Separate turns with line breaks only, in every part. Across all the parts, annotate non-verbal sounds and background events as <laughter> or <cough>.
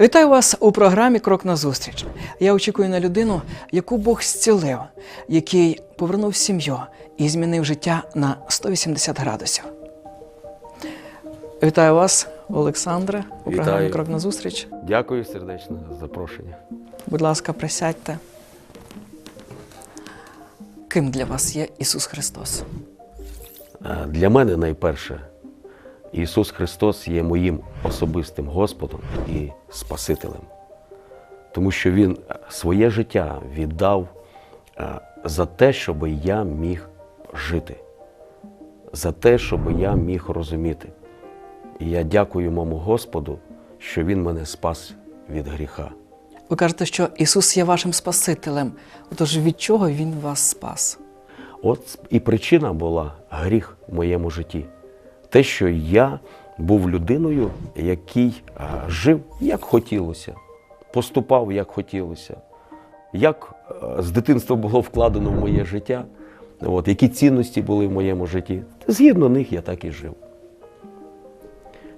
Вітаю вас у програмі Крок на зустріч. Я очікую на людину, яку Бог зцілив, який повернув сім'ю і змінив життя на 180 градусів. Вітаю вас, Олександре, у
Вітаю.
програмі Крок на зустріч.
Дякую сердечно за запрошення.
Будь ласка, присядьте. Ким для вас є Ісус Христос?
Е, Для мене найперше, Ісус Христос є моїм особистим Господом і Спасителем, тому що Він е, своє життя віддав е, за те, щоб я міг жити, за те, щоб я міг розуміти. І я дякую моєму Господу, що Він мене спас від гріха.
Ви кажете, що Ісус є вашим Спасителем. Отож, від чого Він вас спас?
От і причина була гріх в моєму житті. Те, що я був людиною, який жив як хотілося, поступав як хотілося, як з дитинства було вкладено в моє життя, от, які цінності були в моєму житті. Згідно них я так і жив.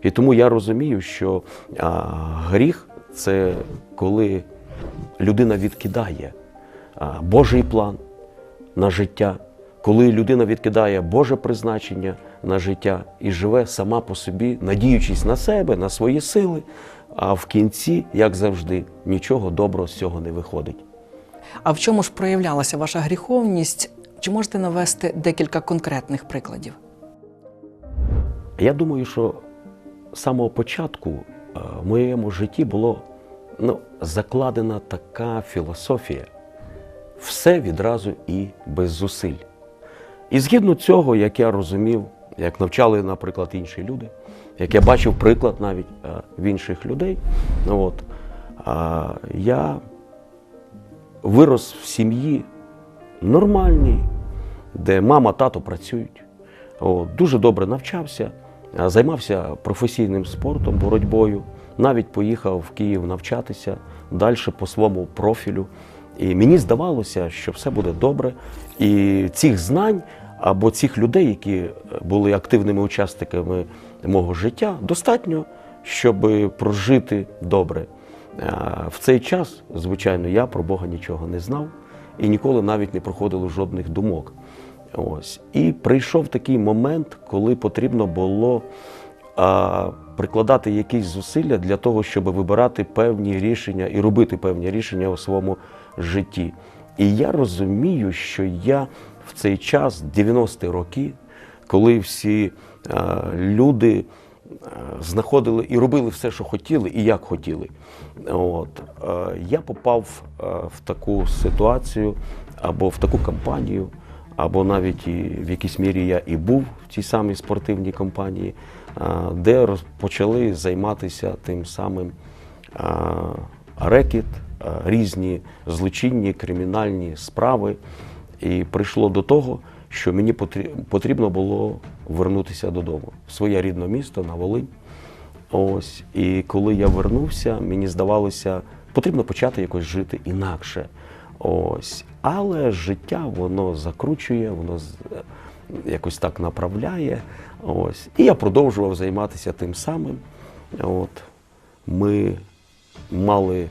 І тому я розумію, що а, гріх це коли людина відкидає а, Божий план на життя, коли людина відкидає Боже призначення на життя і живе сама по собі, надіючись на себе, на свої сили, а в кінці, як завжди, нічого доброго з цього не виходить.
А в чому ж проявлялася ваша гріховність? Чи можете навести декілька конкретних прикладів?
Я думаю, що з самого початку е, в моєму житті було ну, закладена така філософія все відразу і без зусиль. І згідно цього, як я розумів, як навчали, наприклад, інші люди, як я бачив приклад навіть е, в інших людей, ну, от, я вирос в сім'ї нормальній, де мама, тато працюють. От, дуже добре навчався, займався професійним спортом, боротьбою. Навіть поїхав в Київ навчатися далі по своєму профілю. І мені здавалося, що все буде добре. І цих знань або цих людей, які були активними учасниками мого життя, достатньо, щоб прожити добре. В цей час, звичайно, я про Бога нічого не знав і ніколи навіть не проходило жодних думок. Ось. І прийшов такий момент, коли потрібно було а, прикладати якісь зусилля для того, щоб вибирати певні рішення і робити певні рішення у своєму житті. І я розумію, що я в цей час, 90-ті роки, коли всі а, люди а, знаходили і робили все, що хотіли, і як хотіли. От, е, я попав е, в таку ситуацію або в таку кампанію, або навіть і в якійсь мірі я і був в цій самій спортивній компанії, е, де почали займатися тим самим е, рекет, е, різні злочинні кримінальні справи. І прийшло до того, що мені потрібно було вернутися додому, в своє рідне місто на Волинь. Ось, і коли я вернувся, мені здавалося, потрібно почати якось жити інакше. Ось. Але життя воно закручує, воно якось так направляє. Ось. І я продовжував займатися тим самим. От. Ми мали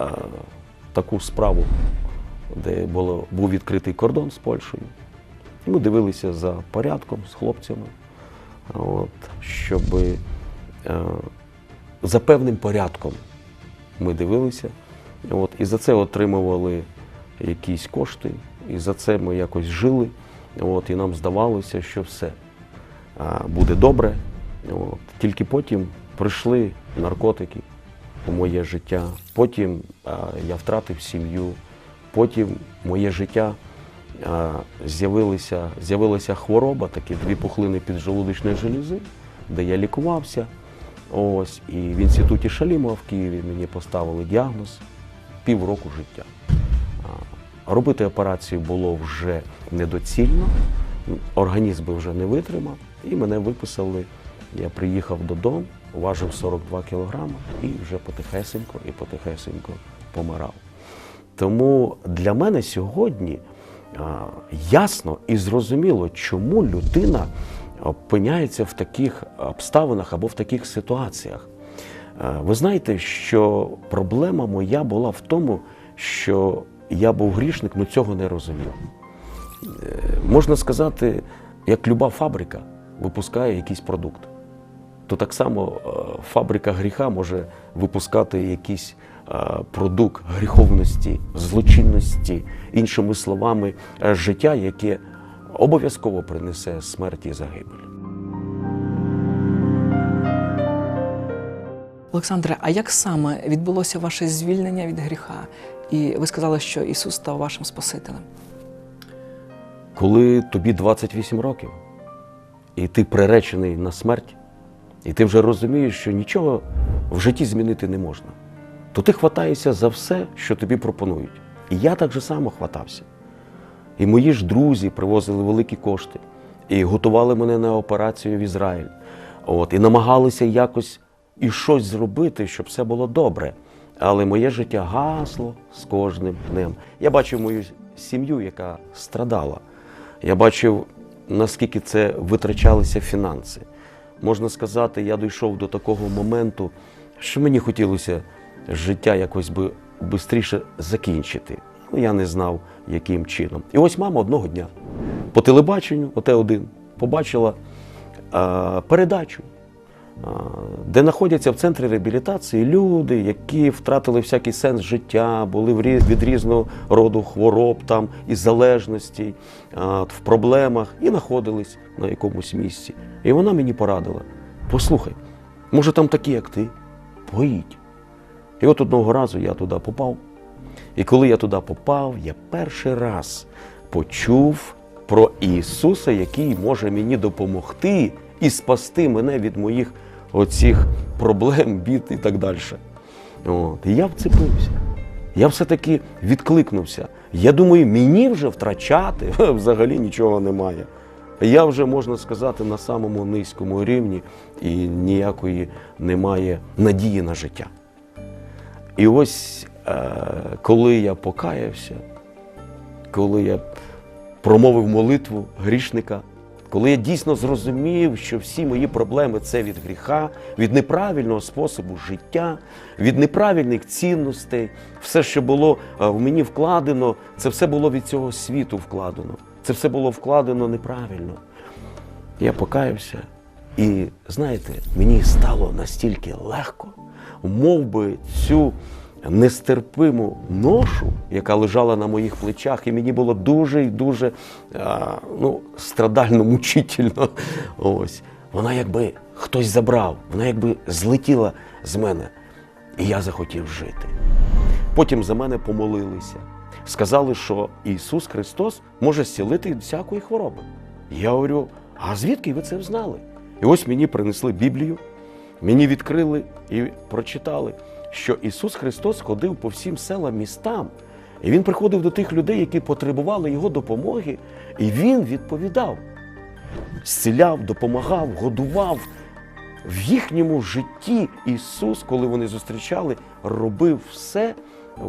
е, таку справу, де було, був відкритий кордон з Польщею. І ми дивилися за порядком з хлопцями, от, щоб е, за певним порядком ми дивилися. От, і за це отримували якісь кошти, і за це ми якось жили. От, і нам здавалося, що все а, буде добре. От. Тільки потім прийшли наркотики у моє життя. Потім а, я втратив сім'ю, потім моє життя а, з'явилися, з'явилася хвороба, такі дві пухлини піджелудочної желізи, де я лікувався. Ось, і в інституті Шалімова в Києві мені поставили діагноз півроку життя. Робити операцію було вже недоцільно, організм би вже не витримав, і мене виписали. Я приїхав додому, важив 42 кілограми і вже потихесенько і потихесенько помирав. Тому для мене сьогодні ясно і зрозуміло, чому людина опиняється в таких обставинах або в таких ситуаціях. ви знаєте, що проблема моя була в тому, що я був грішник, але цього не розумів. Е, Можна сказати, як люба фабрика випускає якийсь продукт, то так само е, фабрика гріха може випускати якийсь е, продукт гріховності, злочинності, іншими словами, е, життя, яке обов'язково принесе смерть і загибель.
Олександре, а як саме відбулося ваше звільнення від гріха? І ви сказали, що Ісус став вашим Спасителем.
Коли тобі 28 років, і ти приречений на смерть, і ти вже розумієш, що нічого в житті змінити не можна, то ти хватаєшся за все, що тобі пропонують. І я так же само хватався. І мої ж друзі привозили великі кошти і готували мене на операцію в Ізраїль. От, і намагалися якось і щось зробити, щоб все було добре. Але моє життя гасло з кожним днем. Я бачив мою сім'ю, яка страдала. Я бачив, наскільки це витрачалися фінанси. Можна сказати, я дійшов до такого моменту, що мені хотілося життя якось би швидше закінчити. Ну, я не знав, яким чином. І ось мама одного дня по телебаченню, оте один, побачила е, передачу, е, де знаходяться в центрі реабілітації люди, які втратили всякий сенс життя, були в рі- від різного роду хвороб там і залежностей, е, в проблемах і знаходились на якомусь місці. І вона мені порадила: послухай, може там такі, як ти, поїдь. І от одного разу я туди попав. І коли я туди попав, я перший раз почув про Ісуса, який може мені допомогти і спасти мене від моїх оцих проблем, бід і так далі. От. І я вцепився. Я все-таки відкликнувся. Я думаю, мені вже втрачати <laughs> взагалі нічого немає. Я вже, можна сказати, на самому низькому рівні і ніякої немає надії на життя. І ось е, коли я покаявся, коли я промовив молитву грішника, коли я дійсно зрозумів, що всі мої проблеми це від гріха, від неправильного способу життя, від неправильних цінностей, все, що було е, в мені вкладено, це все було від цього світу вкладено. Це все було вкладено неправильно. Я покаявся, і знаєте, мені стало настільки легко, мов би цю нестерпиму ношу, яка лежала на моїх плечах, і мені було дуже і дуже ну, страдально, мучительно. Ось. Вона якби хтось забрав, вона якби злетіла з мене. І я захотів жити. Потім за мене помолилися. Сказали, що Ісус Христос може зцілити всякої хвороби. Я говорю, а звідки ви це знали? І ось мені принесли Біблію, мені відкрили і прочитали, що Ісус Христос ходив по всім селам містам, і Він приходив до тих людей, які потребували Його допомоги, і Він відповідав, зціляв, допомагав, годував. В їхньому житті Ісус, коли вони зустрічали, робив все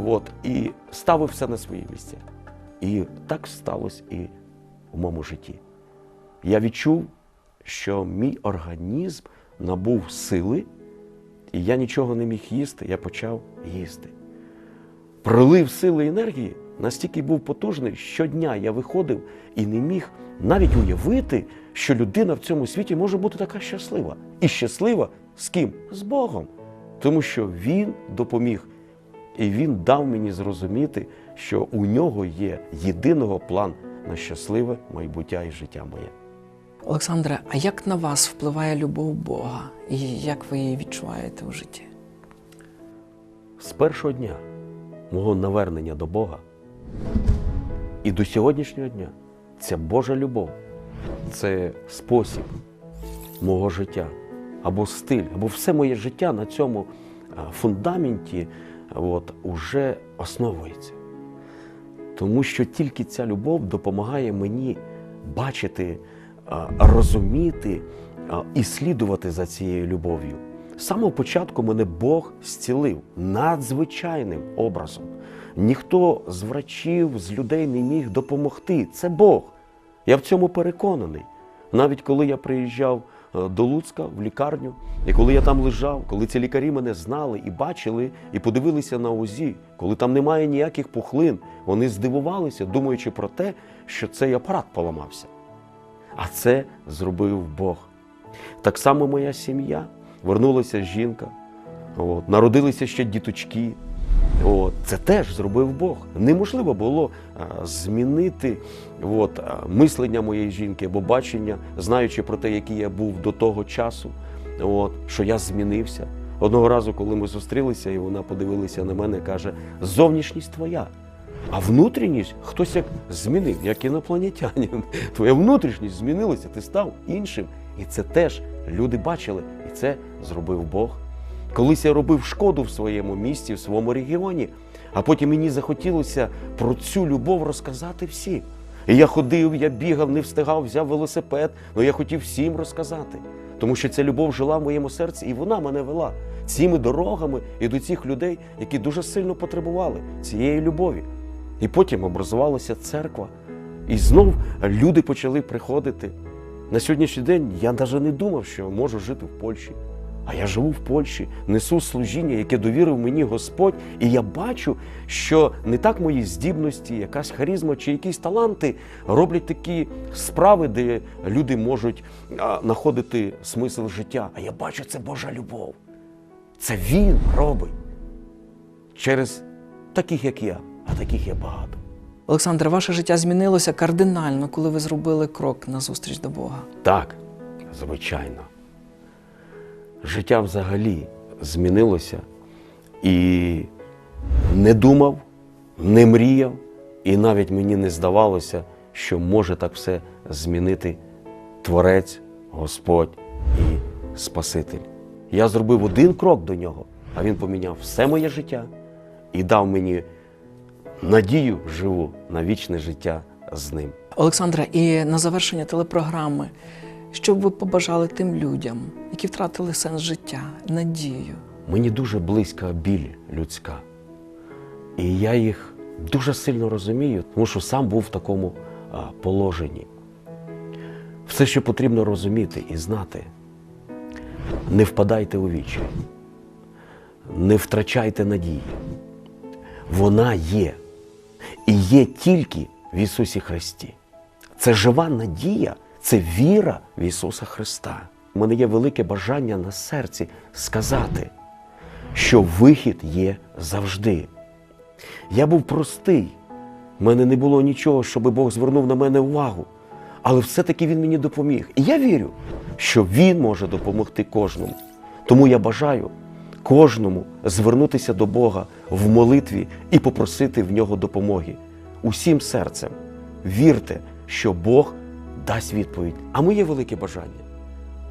от, і ставив все на свої місця. І так сталося і в моєму житті. Я відчув, що мій організм набув сили, і я нічого не міг їсти, я почав їсти. Прилив сили і енергії настільки був потужний, щодня я виходив і не міг навіть уявити, що людина в цьому світі може бути така щаслива. І щаслива з ким? З Богом. Тому що Він допоміг. І Він дав мені зрозуміти, що у нього є єдиного план на щасливе майбуття і життя моє.
Олександре, а як на вас впливає любов Бога? І як ви її відчуваєте у житті?
з першого дня мого навернення до Бога і до сьогоднішнього дня ця Божа любов це спосіб мого життя, або стиль, або все моє життя на цьому фундаменті от, уже основується. Тому що тільки ця любов допомагає мені бачити, розуміти і слідувати за цією любов'ю. З самого початку мене Бог зцілив надзвичайним образом. Ніхто з врачів, з людей не міг допомогти. Це Бог. Я в цьому переконаний. Навіть коли я приїжджав до Луцька в лікарню. І коли я там лежав, коли ці лікарі мене знали і бачили, і подивилися на УЗІ, коли там немає ніяких пухлин, вони здивувалися, думаючи про те, що цей апарат поламався. А це зробив Бог. Так само моя сім'я, вернулася жінка, от, народилися ще діточки. От, це теж зробив Бог. Неможливо було а, змінити от, а, мислення моєї жінки або бачення, знаючи про те, який я був до того часу, от, що я змінився. Одного разу, коли ми зустрілися, і вона подивилася на мене каже: зовнішність твоя. А внутрішність хтось як змінив, як інопланетянин. <laughs> Твоя внутрішність змінилася, ти став іншим. І це теж люди бачили, і це зробив Бог. Колись я робив шкоду в своєму місті, в своєму регіоні, а потім мені захотілося про цю любов розказати всім. І я ходив, я бігав, не встигав, взяв велосипед, але я хотів всім розказати. Тому що ця любов жила в моєму серці, і вона мене вела цими дорогами і до цих людей, які дуже сильно потребували цієї любові. І потім образувалася церква. І знов люди почали приходити. На сьогоднішній день я навіть не думав, що можу жити в Польщі. А я живу в Польщі, несу служіння, яке довірив мені Господь, і я бачу, що не так мої здібності, якась харизма чи якісь таланти роблять такі справи, де люди можуть знаходити смисл життя. А я бачу, це Божа любов. Це Він робить через таких, як я, а таких є багато.
Олександр, ваше життя змінилося кардинально, коли ви зробили крок на зустріч до Бога.
Так, звичайно. Життя взагалі змінилося і не думав, не мріяв, і навіть мені не здавалося, що може так все змінити Творець, Господь і Спаситель. Я зробив один крок до нього, а він поміняв все моє життя і дав мені надію живу на вічне життя з ним.
Олександра, і на завершення телепрограми, що б ви побажали тим людям, які втратили сенс життя, надію?
Мені дуже близька біль людська. І я їх дуже сильно розумію, тому що сам був в такому положенні. Все, що потрібно розуміти і знати, не впадайте у вічі, не втрачайте надії. Вона є і є тільки в Ісусі Христі. Це жива надія, це віра в Ісуса Христа. У мене є велике бажання на серці сказати, що вихід є завжди. Я був простий, в мене не було нічого, щоб Бог звернув на мене увагу. Але все-таки Він мені допоміг. І я вірю, що Він може допомогти кожному. Тому я бажаю кожному звернутися до Бога в молитві і попросити в нього допомоги. Усім серцем вірте, що Бог дасть відповідь. А моє велике бажання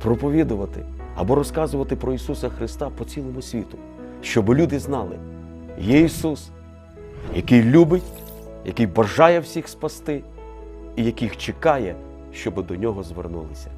проповідувати або розказувати про Ісуса Христа по цілому світу, щоб люди знали, є Ісус, який любить, який бажає всіх спасти і яких чекає, щоб до нього звернулися.